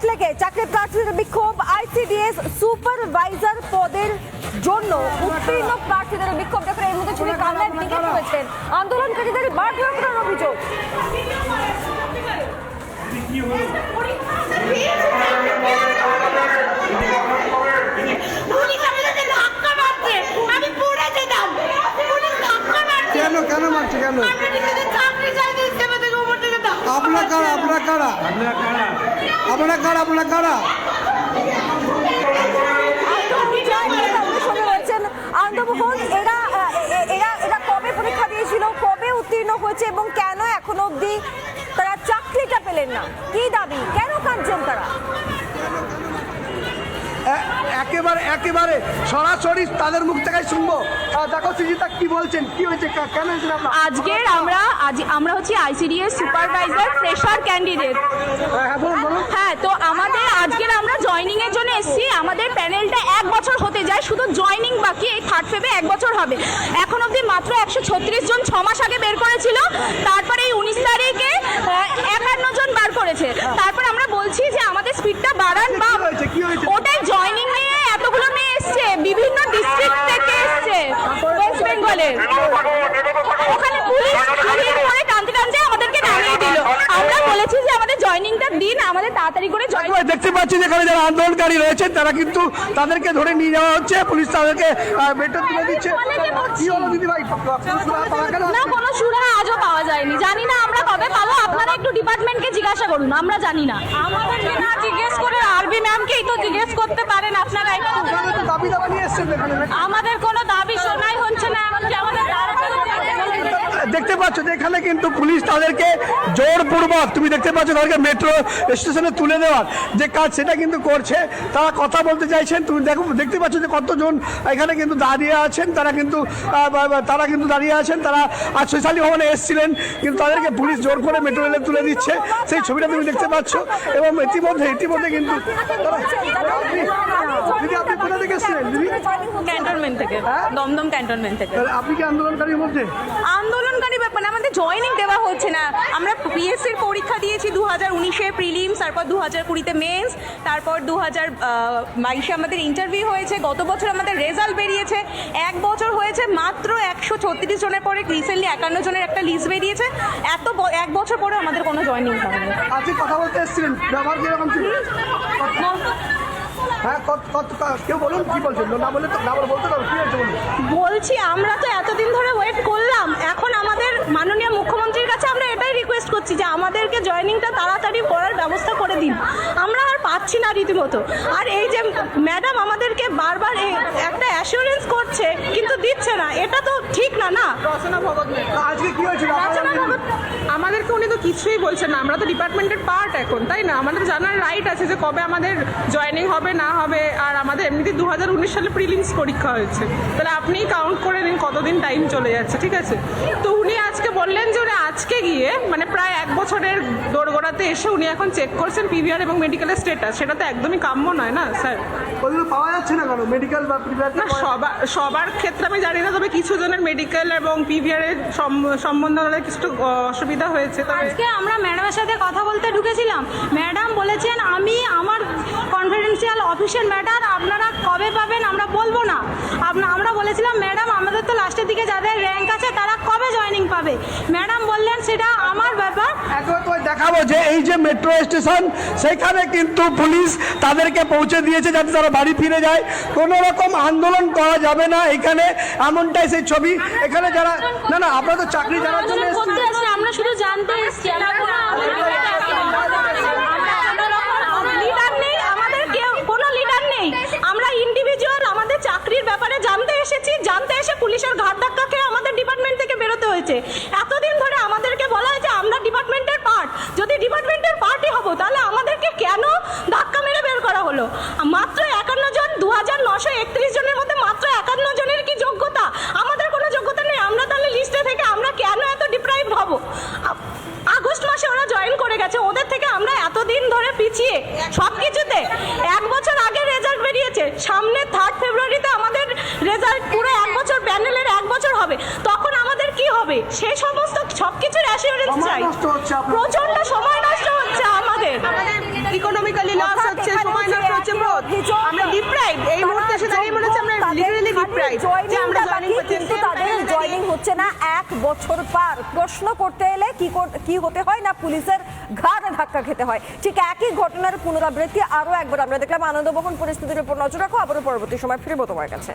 সল্টলেকে চাকরি প্রার্থীদের বিক্ষোভ আইসিডিএস সুপারভাইজার পদের জন্য উত্তীর্ণ প্রার্থীদের বিক্ষোভ। যখন এর মধ্যে ছবি কান্নায় ভেঙে পড়েছেন আন্দোলনকারীদের করার অভিযোগ। পুলিশ মারছে আমি পড়ে যেতাম। পুলিশ ধাক্কা মারছে। কেন কেন মারছে কেন? আপনার কারা? আপনার কারা? আপনার কারা? আনন্দমোহন এরা এরা এরা কবে পরীক্ষা দিয়েছিল কবে উত্তীর্ণ হয়েছে এবং কেন এখনও অবধি তারা চাকরিটা পেলেন না? কি দাবি? কেন কাঁদছেন তারা? একেবারে একেবারে সরাসরি তাদের মুখ থেকে শুনব। দেখো সুজিতা কি বলছেন কি হয়েছে কেন হয়েছিল আপনার? আজকের আমরা আজ আমরা হচ্ছে আইসিডিএস সুপারভাইজার ফ্রেশার ক্যান্ডিডেট হ্যাঁ হ্যাঁ, হ্যাঁ তো আমাদের আজকের আমরা জয়নিং এর জন্য এসেছি। আমাদের প্যানেলটা এক বছর হতে যায় শুধু জয়নিং বাকি এই থার্ড ফেবে এক বছর হবে। এখন অবধি মাত্র একশো ছত্রিশ জন ছ মাস আগে বের করেছিল। তারপরে এই উনিশ তারিখে একান্ন জন বার করেছে। তারপর আমরা বলছি যে আমাদের স্পিডটা বাড়ান বা কি হয়েছে, কি হয়েছে? ওটাই জয়নিং নিয়ে এতগুলো মেয়ে এসছে বিভিন্ন ডিস্ট্রিক্ট থেকে এসছে ওয়েস্ট বেঙ্গলের ওখানে পুলিশ পুলিশ করে টানতে টানতে আমাদেরকে নামিয়ে দিল আমরা বলেছি যে আমাদের জয়নিংটা দিন আমাদের তাড়াতাড়ি করে জয়েন দেখতে পাচ্ছি যে এখানে যারা আন্দোলনকারী রয়েছেন তারা কিন্তু তাদেরকে ধরে নিয়ে যাওয়া হচ্ছে। পুলিশ তাদেরকে বেতন তুলে দিচ্ছে। কি হলো দিদি ভাই? না কোনো সুরাহা আজও পাওয়া যায়নি। জানি না আমরা কবে পাবো। আপনারা একটু ডিপার্টমেন্টকে জিজ্ঞাসা করুন আমরা জানি না। আমাদেরকে না জিজ্ঞেস করে আরবি ম্যামকেই তো জিজ্ঞেস করতে পারেন আপনারা একটু। দাবি দাবা নিয়ে এসছেন এখানে। নাকি? আমাদের কোনো দাবি শোনাই হচ্ছে না এমনকি দেখতে পাচ্ছ যে এখানে কিন্তু পুলিশ তাদেরকে জোরপূর্বক তুমি দেখতে পাচ্ছ তাদেরকে মেট্রো স্টেশনে তুলে দেওয়ার যে কাজ সেটা কিন্তু করছে। তারা কথা বলতে চাইছেন তুমি দেখো দেখতে পাচ্ছ যে কতজন এখানে কিন্তু দাঁড়িয়ে আছেন তারা কিন্তু তারা কিন্তু দাঁড়িয়ে আছেন তারা আজ শৈশালী ভবনে এসেছিলেন কিন্তু তাদেরকে পুলিশ জোর করে মেট্রো রেলে তুলে দিচ্ছে। সেই ছবিটা তুমি দেখতে পাচ্ছ এবং ইতিমধ্যে ইতিমধ্যে কিন্তু দিদি আপনি কোথা থেকে এসেছিলেন দিদি? ক্যান্টনমেন্ট থেকে দমদম ক্যান্টনমেন্ট থেকে। আপনি কি আন্দোলনকারীর মধ্যে? আন্দোলনকারী ব্যাপার না, আমাদের জয়েনিং দেওয়া হচ্ছে না। আমরা পিএসসির পরীক্ষা দিয়েছি দু হাজার উনিশে প্রিলিমস তারপর দু হাজার কুড়িতে মেন্স তারপর দু হাজার বাইশে আমাদের ইন্টারভিউ হয়েছে। গত বছর আমাদের রেজাল্ট বেরিয়েছে। এক বছর হয়েছে মাত্র একশো ছত্রিশ জনের পরে রিসেন্টলি একান্ন জনের একটা লিস্ট বেরিয়েছে। এত এক বছর পরে আমাদের কোনো জয়েনিং হয়নি আজকে কথা বলতে এসেছিলেন। ব্যবহার কীরকম ছিল? হ্যাঁ কত কত কেউ বলুন কি বলছেন? না বলে তো না বলে বলতে পারো কি হয়েছে বলুন? বলছি আমরা তো এতদিন ধরে ওয়েট করলাম। এখন আমাদের মাননীয় মুখ্যমন্ত্রীর কাছে আমরা এটাই রিকোয়েস্ট করছি যে আমাদেরকে জয়েনিংটা তাড়াতাড়ি করার ব্যবস্থা করে দিন। আমরা আর পাচ্ছি না রীতিমতো। আর এই যে ম্যাডাম আমাদেরকে বারবার এই একটা অ্যাসুরেন্স করছে কিন্তু দিচ্ছে না। এটা তো ঠিক না না। আজকে কি হয়েছিল রচনা ভগত আমাদেরকে উনি তো কিছুই বলছেন না। আমরা তো ডিপার্টমেন্টের পার্ট এখন তাই না? আমাদের জানার রাইট আছে যে কবে আমাদের জয়েনিং হবে না হবে আর আমাদের এমনিতে দু হাজার উনিশ সালে প্রিলিমস পরীক্ষা হয়েছে। তাহলে আপনিই কাউন্ট করে নিন কতদিন টাইম চলে যাচ্ছে ঠিক আছে? তো উনি আজকে বললেন যে উনি আজকে গিয়ে মানে প্রায় এক বছরের দোরগোড়াতে এসে উনি এখন চেক করছেন পিভিআর এবং মেডিকেলের স্টেটাস সেটা তো একদমই কাম্য নয় না স্যার ওগুলো পাওয়া যাচ্ছে না কেন? মেডিকেল বা প্রিভেট না সবার সবার ক্ষেত্রে আমি জানি না তবে কিছু জনের মেডিকেল এবং পিভিআর এর সম- সম্বন্ধে কিছু অসুবিধা হয়েছে তবে আজকে আমরা ম্যাডামের সাথে কথা বলতে ঢুকেছিলাম। ম্যাডাম বলেছেন আমি আমার কনফিডেন্সিয়াল অফিসিয়াল ম্যাটার আপনারা কবে পাবেন আমরা বলব না। আমরা বলেছিলাম ম্যাডাম আমাদের তো লাস্টের দিকে যাদের র্যাঙ্ক আছে তারা কবে জয়েনিং পাবে? ম্যাডাম বললেন সেটা আমার ব্যাপার। দেখাবো যে এই যে মেট্রো স্টেশন সেখানে কিন্তু পুলিশ তাদেরকে পৌঁছে দিয়েছে যাতে তারা বাড়ি ফিরে যায়। কোনো রকম আন্দোলন করা যাবে না এখানে এমনটাই সেই ছবি। এখানে যারা না না আপনারা তো চাকরি জানার জন্য আমরা শুধু জানতে এসেছি আমরা কোনো লিডার নেই আমাদের কেউ কোনো লিডার নেই আমরা ইন্ডিভিজুয়াল আমাদের চাকরির ব্যাপারে জানতে এসেছি জানতে এসে পুলিশের ঘাট ধাক্কা খেয়ে আমাদের ডিপার্টমেন্ট থেকে বেরোতে হয়েছে এতদিন ধরে আমাদেরকে বলা হয়েছে আমরা ডিপার্টমেন্টের পার্ট যদি ডিপার্টমেন্টের পার্টই হব তাহলে আমাদেরকে কেন ধাক্কা মেরে বের করা হলো মাত্র একান্ন জন দু হাজার নশো একত্রিশ জনের মধ্যে মাত্র একান্ন জনের কি যোগ্যতা আমাদের কোনো যোগ্যতা নেই আমরা তাহলে লিস্টে থেকে আমরা কেন এত ডিপ্রাইভ হব আ- আগস্ট মাসে ওরা জয়েন করে গেছে ওদের থেকে আমরা এতদিন ধরে পিছিয়ে সব কিছুতে এক বছর আগে রেজাল্ট বেরিয়েছে সামনে থার্ড ফেব্রুয়ারিতে আমাদের রেজাল্ট পুরো এক বছর প্যানেলের এক বছর হবে। তখন আমাদের কি হবে? সেই সমস্ত সবকিছুর অ্যাসিওরেন্স চাই। প্রচণ্ড সময় নষ্ট হচ্ছে আমাদের ইকোনমিক্যালি লস হচ্ছে না এক বছর পার। প্রশ্ন করতে এলে কি কি হতে হয় না পুলিশের ঘাড় ধাক্কা খেতে হয়? ঠিক একই ঘটনার পুনরাবৃত্তি আরও একবার আমরা দেখলাম। আনন্দবহন পরিস্থিতির উপর নজর রাখো। আবারও পরবর্তী সময় ফিরবো তোমার কাছে।